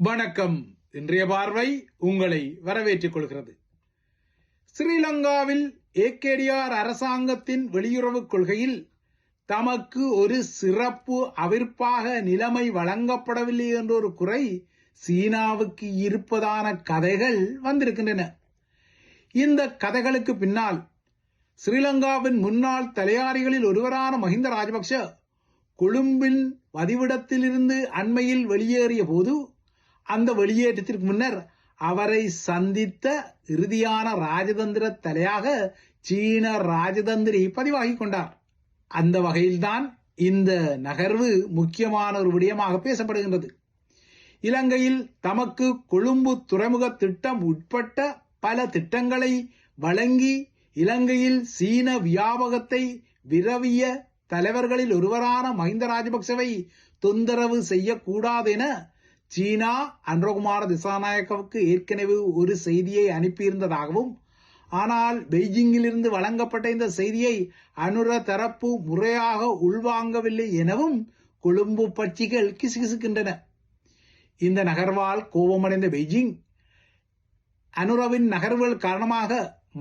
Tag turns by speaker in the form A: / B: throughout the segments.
A: வணக்கம். இன்றைய பார்வை உங்களை வரவேற்றுக் கொள்கிறது. ஸ்ரீலங்காவில் ஏகேடிஆர் அரசாங்கத்தின் வெளியுறவுக் கொள்கையில் தமக்கு ஒரு சிறப்பு அவிர்ப்பாக நிலைமை வழங்கப்படவில்லை என்ற ஒரு குறை சீனாவுக்கு இருப்பதான கதைகள் வந்திருக்கின்றன. இந்த கதைகளுக்கு பின்னால் ஸ்ரீலங்காவின் முன்னாள் தலையாரிகளில் ஒருவரான மஹிந்த ராஜபக்ஷ கொழும்பின் வதிவிடத்திலிருந்து அண்மையில் வெளியேறிய போது அந்த வெளியேற்றத்திற்கு முன்னர் அவரை சந்தித்த இறுதியான ராஜதந்திர தலையாக சீன ராஜதந்திரி பதிவாகி கொண்டார். அந்த வகையில்தான் இந்த நகர்வு முக்கியமான ஒரு விடயமாக பேசப்படுகின்றது. இலங்கையில் தமக்கு கொழும்பு துறைமுக திட்டம் உட்பட்ட பல திட்டங்களை வழங்கி இலங்கையில் சீன வியாபகத்தை விரவிய தலைவர்களில் ஒருவரான மஹிந்த ராஜபக்சவை தொந்தரவு செய்யக்கூடாது என சீனா அன்றகுமார திசாநாயக்கவுக்கு ஏற்கனவே ஒரு செய்தியை அனுப்பியிருந்ததாகவும் ஆனால் பெய்ஜிங்கிலிருந்து வழங்கப்பட்ட இந்த செய்தியை அனுர தரப்பு முறையாக உள்வாங்கவில்லை எனவும் கொழும்பு பட்சிகள் கிசுகிசுக்கின்றன. இந்த நகர்வால் கோபமடைந்த பெய்ஜிங் அனுரவின் நகர்வுகள் காரணமாக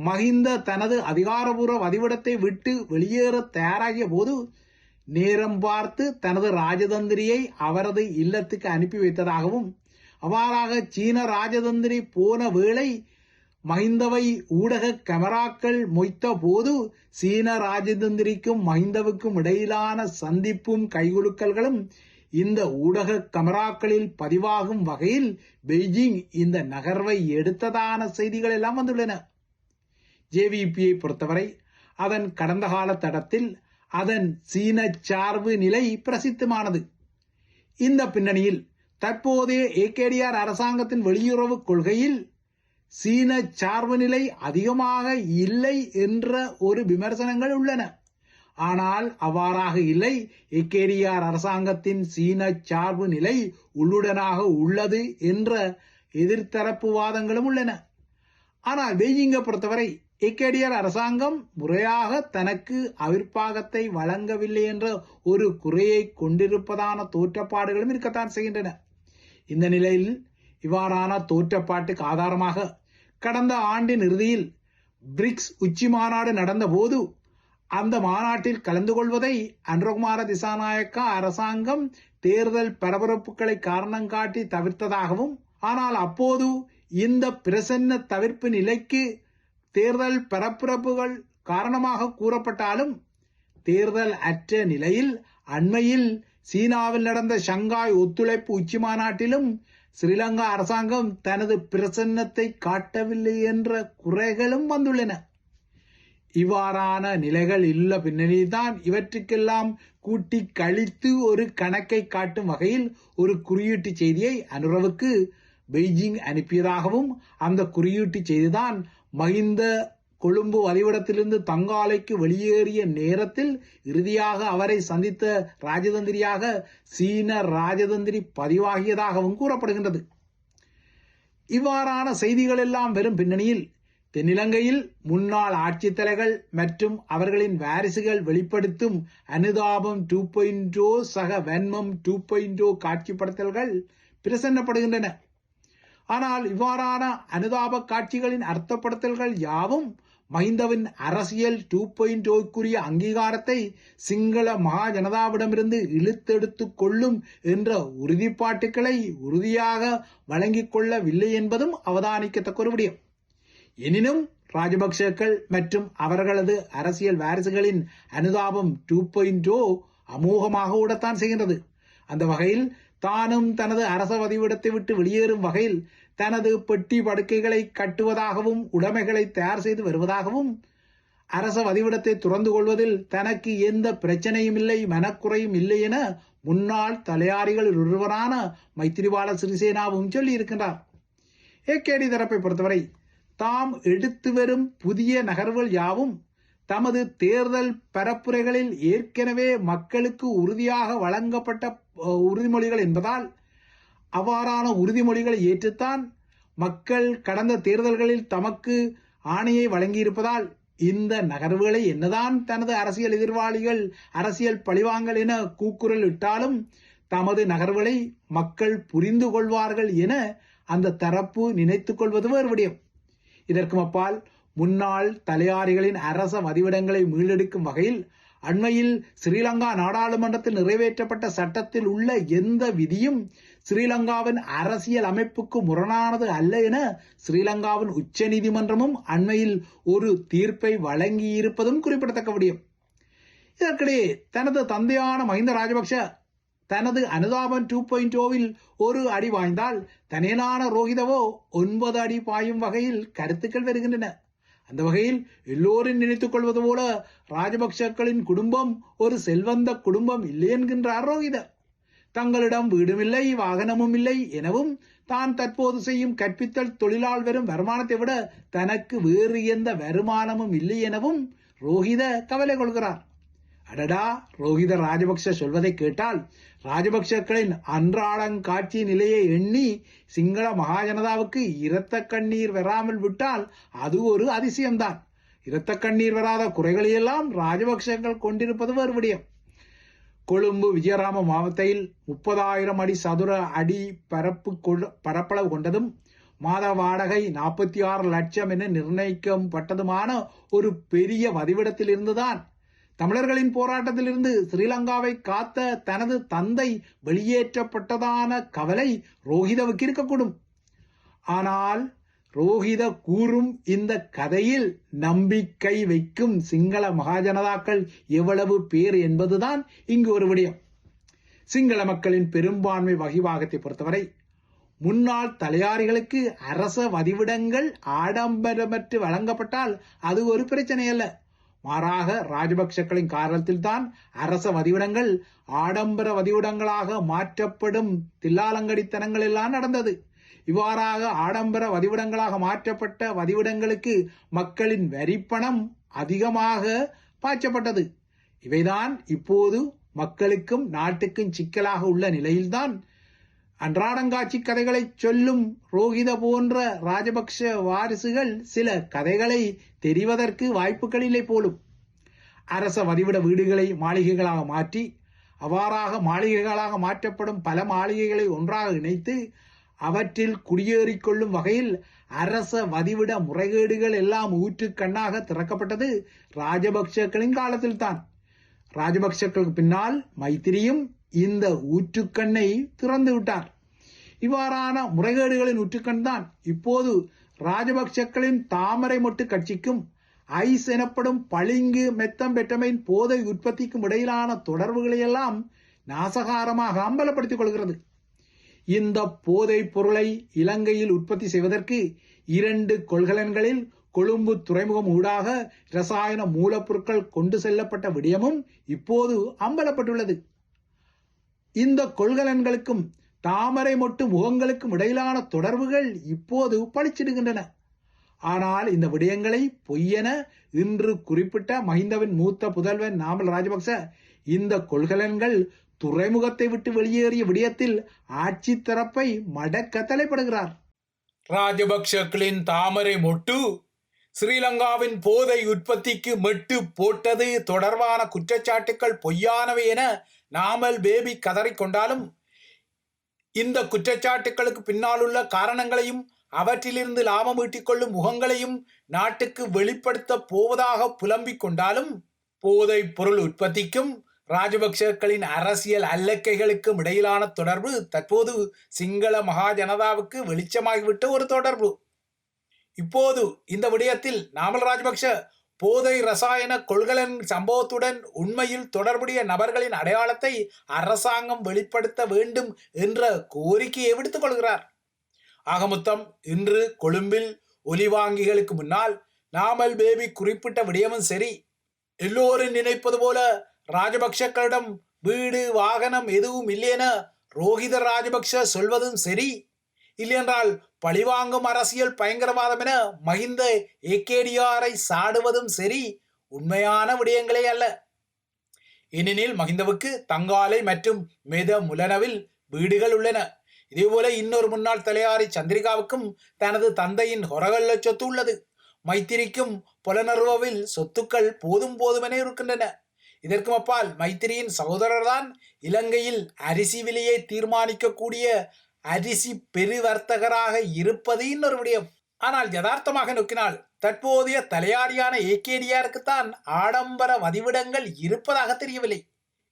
A: மஹிந்த தனது அதிகாரபூர்வ வதிவிடத்தை விட்டு வெளியேற தயாராகிய போது நேரம் பார்த்து தனது ராஜதந்திரியை அவரது இல்லத்துக்கு அனுப்பி வைத்ததாகவும் அவ்வாறாக சீன ராஜதந்திரி போன வேளை மஹிந்தவை ஊடக கேமராக்கள் மொய்த்த போது சீன ராஜதந்திரிக்கும் மஹிந்தவுக்கும் இடையிலான சந்திப்பும் கைகுலுக்கல்களும் இந்த ஊடக கமராக்களில் பதிவாகும் வகையில் பெய்ஜிங் இந்த நகர்வை எடுத்ததான செய்திகள் எல்லாம் வந்துள்ளன. ஜேவிபியை பொறுத்தவரை அதன் கடந்த கால தடத்தில் அதன் சீன சார்பு நிலை பிரசித்தமானது. இந்த பின்னணியில் தற்போதைய ஏகேடிஆர் அரசாங்கத்தின் வெளியுறவு கொள்கையில் சீன சார்பு நிலை அதிகமாக இல்லை என்ற ஒரு விமர்சனங்கள் உள்ளன. ஆனால் அவ்வாறாக இல்லை. ஏகேடிஆர் அரசாங்கத்தின் சீன சார்பு நிலை உள்ளுடனாக உள்ளது என்ற எதிர்த்தரப்பு வாதங்களும் உள்ளன. ஆனால் பெய்ஜிங்கை பொறுத்தவரை இக்கடியர் அரசாங்கம் முறையாக தனக்கு அவிர்ப்பாகத்தை வழங்கவில்லை என்ற ஒரு குறையை கொண்டிருப்பதான தோற்றப்பாடுகளும் இருக்கத்தான் செய்கின்றன. இந்த நிலையில் இவ்வாறான தோற்றப்பாட்டுக்கு ஆதாரமாக கடந்த ஆண்டின் இறுதியில் பிரிக்ஸ் உச்சி மாநாடு நடந்தபோது அந்த மாநாட்டில் கலந்து கொள்வதை அன்றகுமார திசாநாயக்கா அரசாங்கம் தேர்தல் பரபரப்புகளை காரணம் காட்டி தவிர்த்ததாகவும் ஆனால் அப்போது இந்த பிரசன்ன தவிர்ப்பு நிலைக்கு தேர்தல் பரப்புரப்புகள் காரணமாக கூறப்பட்டாலும் தேர்தல் அற்ற நிலையில் அண்மையில் சீனாவில் நடந்த ஷங்காய் ஒத்துழைப்பு உச்சி மாநாட்டிலும் ஸ்ரீலங்கா அரசாங்கம் தனது பிரசன்னத்தை காட்டவில்லை என்ற குறைகளும் வந்துள்ளன. இவ்வாறான நிலைகள் இல்ல பின்னணிதான் இவற்றுக்கெல்லாம் கூட்டி கழித்து ஒரு கணக்கை காட்டும் வகையில் ஒரு குறியீட்டு செய்தியை அனுரவுக்கு பெய்ஜிங் அனுப்பியதாகவும் அந்த குறியீட்டு செய்திதான் மகிந்த கொழும்பு வதிவிடத்திலிருந்து தங்காலைக்கு வெளியேறிய நேரத்தில் இறுதியாக அவரை சந்தித்த ராஜதந்திரியாக சீன ராஜதந்திரி பதிவாகியதாகவும் கூறப்படுகின்றது. இவ்வாறான செய்திகள் எல்லாம் வெறும் பின்னணியில் தென்னிலங்கையில் முன்னாள் ஆட்சித்தலைகள் மற்றும் அவர்களின் வாரிசுகள் வெளிப்படுத்தும் அனுதாபம் டூ பாயிண்டோ oh சக வன்மம் டூ பாயிண்டோ காட்சிப்படுத்தல்கள் பிரசன்னப்படுகின்றன. ஆனால் இவ்வாறான அனுதாப காட்சிகளின் அர்த்தப்படுத்தல்கள் யாவும் மஹிந்தவின் அரசியல் டூ பாயிண்டோக்குரிய அங்கீகாரத்தை சிங்கள மகா ஜனதாவிடமிருந்து இழுத்தெடுத்து கொள்ளும் என்ற உறுதிப்பாட்டுக்களை உறுதியாக வழங்கிக் கொள்ளவில்லை என்பதும் அவதானிக்கத்தக்க ஒரு விடயம். எனினும் ராஜபக்சேக்கள் மற்றும் அவர்களது அரசியல் வாரிசுகளின் அனுதாபம் டூ பாயிண்ட் ஓ அமோகமாக ஊடத்தான் செய்கின்றது. அந்த வகையில் தானும் தனது அரச வதிவிடத்தை விட்டு வெளியேறும் வகையில் தனது பெட்டி படுக்கைகளை கட்டுவதாகவும் உடைமைகளை தயார் செய்து வருவதாகவும் அரச வதிவிடத்தை துறந்து கொள்வதில் தனக்கு எந்த பிரச்சனையும் இல்லை மனக்குறையும் இல்லை என முன்னாள் தலையாரிகள் ஒருவரான மைத்திரிபால சிறிசேனாவும் சொல்லி இருக்கின்றார் ஏகேடி தரப்பை பொறுத்தவரை தாம் எடுத்து வரும் புதிய நகர்வுகள் யாவும் தமது தேர்தல் பரப்புரைகளில் ஏற்கனவே மக்களுக்கு உறுதியாக வழங்கப்பட்ட உறுதிமொழிகள் என்பதால் அவ்வாறான உறுதிமொழிகளை ஏற்றுத்தான் மக்கள் கடந்த தேர்தல்களில் தமக்கு ஆணையை வழங்கியிருப்பதால் இந்த நகர்வுகளை என்னதான் தனது அரசியல் எதிர்வாளிகள் அரசியல் பழிவாங்கல் என கூக்குரல் இட்டாலும் தமது நகர்வுகளை மக்கள் புரிந்து கொள்வார்கள் என அந்த தரப்பு நினைத்துக் கொள்வது வேறு விடயம் இதற்கும் அப்பால் முன்னாள் தலையாரிகளின் அரச மதிவிடங்களை மீளெடுக்கும் வகையில் அண்மையில் ஸ்ரீலங்கா நாடாளுமன்றத்தில் நிறைவேற்றப்பட்ட சட்டத்தில் உள்ள எந்த விதியும் ஸ்ரீலங்காவின் அரசியல் அமைப்புக்கு முரணானது அல்ல என ஸ்ரீலங்காவின் உச்ச நீதிமன்றமும் அண்மையில் ஒரு தீர்ப்பை வழங்கியிருப்பதும் குறிப்பிடத்தக்க விடயம். இதற்கிடையே தனது தந்தையான மஹிந்த ராஜபக்ஷ தனது அனுதாபம் டூ பாயிண்ட் ஓவில் ஒரு அடி வாய்ந்தால் தனியனான ரோஹிதவோ ஒன்பது அடி பாயும் வகையில் கருத்துக்கள் வருகின்றன. அந்த வகையில் எல்லோரும் நினைத்துக் கொள்வது போல ராஜபக்சக்களின் குடும்பம் ஒரு செல்வந்த குடும்பம் இல்லை என்கின்றார் ரோஹித தங்களிடம் வீடுமில்லை வாகனமும் இல்லை எனவும் தான் தற்போது செய்யும் கற்பித்தல் தொழிலால் வரும் வருமானத்தை விட தனக்கு வேறு எந்த வருமானமும் இல்லை எனவும் ரோஹித கவலை கொள்கிறார். அடடா ரோஹித ராஜபக்ஷ சொல்வதை கேட்டால் ராஜபக்சர்களின் அன்றாடங்காட்சி நிலையை எண்ணி சிங்கள மகாஜனதாவுக்கு இரத்த கண்ணீர் வராமல் விட்டால் அது ஒரு அதிசயம்தான். இரத்த கண்ணீர் வராத குறைகளையெல்லாம் ராஜபக்சர்கள் கொண்டிருப்பது வேறு விடயம் கொழும்பு விஜயராம மாவட்டத்தில் முப்பதாயிரம் அடி சதுர அடி பரப்பு பரப்பளவு கொண்டதும் மாத வாடகை நாற்பத்தி ஆறு லட்சம் என நிர்ணயிக்கப்பட்டதுமான ஒரு பெரிய வதிவிடத்தில் இருந்துதான் தமிழர்களின் போராட்டத்திலிருந்து ஸ்ரீலங்காவை காத்த தனது தந்தை வெளியேற்றப்பட்டதான கவலை ரோஹிதவுக்கு இருக்கக்கூடும். ஆனால் ரோஹித கூறும் இந்த கதையில் நம்பிக்கை வைக்கும் சிங்கள மகாஜனதாக்கள் எவ்வளவு பேர் என்பதுதான் இங்கு ஒரு விடயம். சிங்கள மக்களின் பெரும்பான்மை வகிவாகத்தை பொறுத்தவரை முன்னாள் தலையாரிகளுக்கு அரச வதிவிடங்கள் ஆடம்பரமற்று வழங்கப்பட்டால் அது ஒரு பிரச்சனை அல்ல மாறாக ராஜபக்சக்களின் காரணத்தில்தான் அரச வதிவிடங்கள் ஆடம்பர வதிவிடங்களாக மாற்றப்படும் தில்லாலங்கடித்தனங்கள் எல்லாம் நடந்தது. இவ்வாறாக ஆடம்பர வதிவிடங்களாக மாற்றப்பட்ட வதிவிடங்களுக்கு மக்களின் வரிப்பணம் அதிகமாக பாய்ச்சப்பட்டது. இவைதான் இப்போது மக்களுக்கும் நாட்டுக்கும் சிக்கலாக உள்ள நிலையில்தான் அன்றாடங்காட்சி கதைகளை சொல்லும் ரோஹித போன்ற ராஜபக்ஷ வாரிசுகள் சில கதைகளை தெரிவதற்கு வாய்ப்புகள் இல்லை போலும். அரச வதிவிட வீடுகளை மாளிகைகளாக மாற்றி அவ்வாறாக மாளிகைகளாக மாற்றப்படும் பல மாளிகைகளை ஒன்றாக இணைத்து அவற்றில் குடியேறிக்கொள்ளும் வகையில் அரச வதிவிட முறைகேடுகள் எல்லாம் ஊற்றுக்கண்ணாக திறக்கப்பட்டது ராஜபக்சக்களின் காலத்தில்தான். ராஜபக்சக்களுக்கு பின்னால் மைத்திரியும் இந்த ஊற்றுக்கண்ணை திறந்து விட்டார். இவ்வாறான முறைகேடுகளின் ஊற்றுக்கண் தான் இப்போது ராஜபக்சக்களின் தாமரை மொட்டு கட்சிக்கும் ஐஸ் எனப்படும் பளிங்கு மெத்தம் பெற்றமையின் போதை உற்பத்திக்கும் இடையிலான தொடர்புகளையெல்லாம் நாசகாரமாக அம்பலப்படுத்திக் கொள்கிறது. இந்த போதைப் பொருளை இலங்கையில் உற்பத்தி செய்வதற்கு இரண்டு கொள்கலன்களில் கொழும்பு துறைமுகம் ஊடாக ரசாயன மூலப்பொருட்கள் கொண்டு செல்லப்பட்ட விடயமும் இப்போது அம்பலப்பட்டுள்ளது. இந்த கொள்கலன்களுக்கும் தாமரை மொட்டு முகங்களுக்கும் இடையிலான தொடர்புகள் இப்போது பளிச்சிடுகின்றன. ஆனால் இந்த விடயங்களை பொய்யென இன்று குறிப்பிட்ட மஹிந்தவின் மூத்த புதல்வன் நாமல் ராஜபக்ச இந்த கொள்கலன்கள் துறைமுகத்தை விட்டு வெளியேறிய விடயத்தில் ஆட்சி தரப்பை மடக்க தலைப்படுகிறார்.
B: ராஜபக்ஷக்களின் தாமரை மொட்டு ஸ்ரீலங்காவின் போதை உற்பத்திக்கு மெட்டு போட்டது தொடர்பான குற்றச்சாட்டுக்கள் பொய்யானவை என நாமல் பேபி கதறிக்கொண்டாலும் இந்த குற்றச்சாட்டுகளுக்கு பின்னாலுள்ள காரணங்களையும் அவற்றிலிருந்து லாபம் ஈட்டிக்கொள்ளும் முகங்களையும் நாட்டுக்கு வெளிப்படுத்த போவதாக புலம்பிக் கொண்டாலும் போதை பொருள் உற்பத்திக்கும் ராஜபக்சர்களின் அரசியல் அல்லக்கைகளுக்கும் இடையிலான தொடர்பு தற்போது சிங்கள மகாஜனதாவுக்கு வெளிச்சமாகிவிட்ட ஒரு தொடர்பு. இப்போது இந்த விடயத்தில் நாமல் ராஜபக்ஷ போதை ரசாயன கொள்கலன் சம்பவத்துடன் உண்மையில் தொடர்புடைய நபர்களின் அடையாளத்தை அரசாங்கம் வெளிப்படுத்த வேண்டும் என்ற கோரிக்கையை விடுத்துக் கொள்கிறார். ஆகமொத்தம் இன்று கொழும்பில் ஒலிவாங்கிகளுக்கு முன்னால் நாமல் பேபி குறிப்பிட்ட விடயமும் சரி. எல்லோரும் நினைப்பது போல ராஜபக்ஷக்களிடம் வீடு வாகனம் எதுவும் இல்லையென ரோஹித ராஜபக்ஷ சொல்வதும் சரி. இல்லையென்றால் பழிவாங்கும் அரசியல் பயங்கரவாதம் என மஹிந்த ஏகேடிஆரை சாடுவதும் சரி உண்மையான விடயங்களே அல்ல. ஏனெனில் மஹிந்தவுக்கு தங்காலை மற்றும் மெத முலனவில் வீடுகள் உள்ளன. இதேபோல இன்னொரு முன்னாள் தலையாரி சந்திரிகாவுக்கும் தனது தந்தையின் ஹொரகல்ல சொத்து உள்ளது. மைத்திரிக்கும் புலனர்வாவில் சொத்துக்கள் போதும் போதுமென இருக்கின்றன. இதற்கும் அப்பால் மைத்திரியின் சகோதரர்தான் இலங்கையில் அரிசி விலையை தீர்மானிக்கக்கூடிய அரிசி பெருவர்த்தகராக இருப்பது இன்னொரு விடயம். ஆனால் யதார்த்தமாக நோக்கினால் தற்போதைய தலையாரியான ஏகேடியாருக்குத்தான் ஆடம்பர வதிவிடங்கள் இருப்பதாக தெரியவில்லை.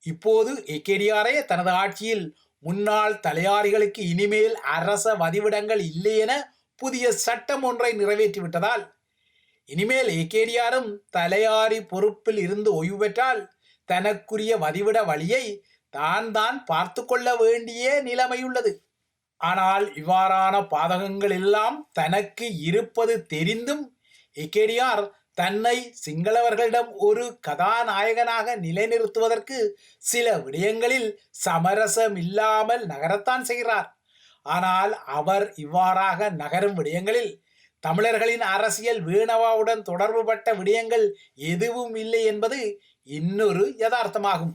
B: இப்போது ஏகேடியாரே தனது ஆட்சியில் முன்னாள் தலையாரிகளுக்கு இனிமேல் அரச வதிவிடங்கள் இல்லை என புதிய சட்டம் ஒன்றை நிறைவேற்றிவிட்டதால் இனிமேல் ஏகேடியாரும் தலையாரி பொறுப்பில் இருந்து ஓய்வு பெற்றால் தனக்குரிய வதிவிட வழியை தான் தான் பார்த்து கொள்ள வேண்டிய நிலைமையுள்ளது. ஆனால் இவ்வாறான பாதகங்கள் எல்லாம் தனக்கு இருப்பது தெரிந்தும் ஏகேடிஆர் தன்னை சிங்களவர்களிடம் ஒரு கதாநாயகனாக நிலைநிறுத்துவதற்கு சில விடயங்களில் சமரசம் இல்லாமல் நகரத்தான் செய்கிறார். ஆனால் அவர் இவ்வாறாக நகரும் விடயங்களில் தமிழர்களின் அரசியல் வீணவாவுடன் தொடர்புபட்ட விடயங்கள் எதுவும் இல்லை என்பது இன்னொரு யதார்த்தமாகும்.